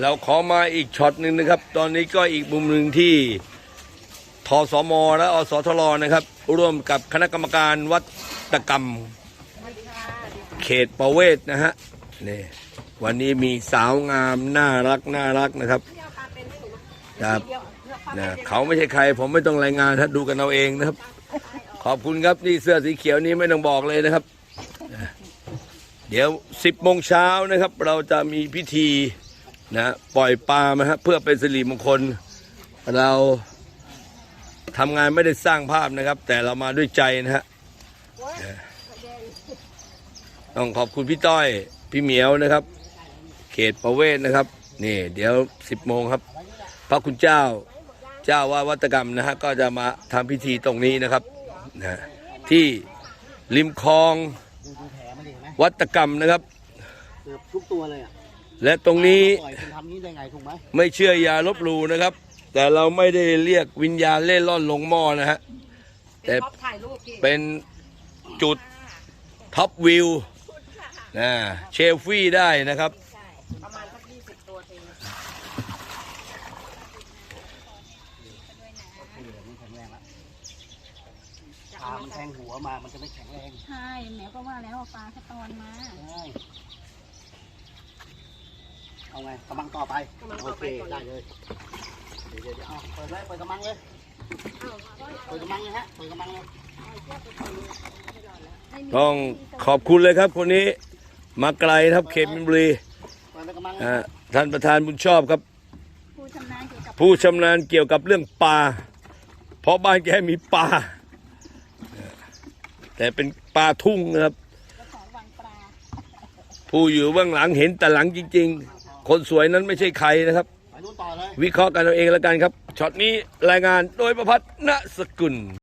เราขอมาอีกช็อตหนึ่งนะครับ ตอนนี้ก็อีกมุมหนึ่งที่ทสมและอสทรนะครับ ร่วมกับคณะกรรมการวัตกรรม เขตประเวศนะฮะนี่วันนี้มีสาวงามน่ารักน่ารักนะครับครับนะเขาไม่ใช่ใคร ผมไม่ต้องรายงานถ้าดูกันเอาเองนะครับ ขอบคุณครับนี่เสื้อสีเขียวนี้ไม่ต้องบอกเลยนะครับ เดี๋ยว10โมงเช้านะครับ เราจะมีพิธี นะปล่อยปลานะฮะเพื่อเป็นสิริมงคล เราทำงานไม่ได้สร้างภาพนะครับ แต่เรามาด้วยใจนะฮะต้องขอบคุณพี่ต้อยพี่เหมียวนะครับ เขตประเวศนะครับนี่ เดี๋ยว10โมงครับ พระคุณเจ้าเจ้าว่าวัตกรรมนะฮะก็จะมาทำพิธีตรงนี้นะครับนะที่ริมคลองวัตกรรมนะครับเกือบทุกตัวเลยอะ และตรงนี้ปล่อยคุณทำนี้ได้ไงถูกไหมไม่เชื่ออย่าลบหลู่นะครับ แต่เราไม่ได้เรียกวิญญาณเล่ร่อนลงหม้อนะฮะ แต่ท็อปถ่ายรูปพี่เป็นจุดท็อปวิวนะเชลฟี่ได้นะครับใช่ประมาณสักยี่สิบตัวเองเหลือมันแข็งแรงแล้วปลามันแทงหัวมา มันจะไม่แข็งแรง ใช่แมวก็ว่าแล้วว่าปลาเขาตอนมา ใช่ เอาไงกำลังต่อไปโอเคได้เลยเดี๋ยวเดี๋ยวเดี๋ยวเอาเปิดเลยเปิดกำลังเลยเปิดกำลังเลยฮะเปิดกำลังเลยต้องขอบคุณเลยครับคนนี้ มาไกลนะครับเขตมินบุรีเปิดกำลังเลยอ่าท่านประธานบุญชอบครับผู้ชำนาญเกี่ยวกับ ผู้ชำนาญเกี่ยวกับเรื่องปลาเพราะบ้านแกมีปลาแต่เป็นปลาทุ่งนะครับเจ้าของวังปลาผู้อยู่เบื้องหลังเห็นแต่หลังจริง ๆ คนสวยนั้นไม่ใช่ใครนะครับไปนู่นต่อเลยวิเคราะห์กันเอาเองแล้วกันครับช็อตนี้รายงานโดยประพัฒนสกุล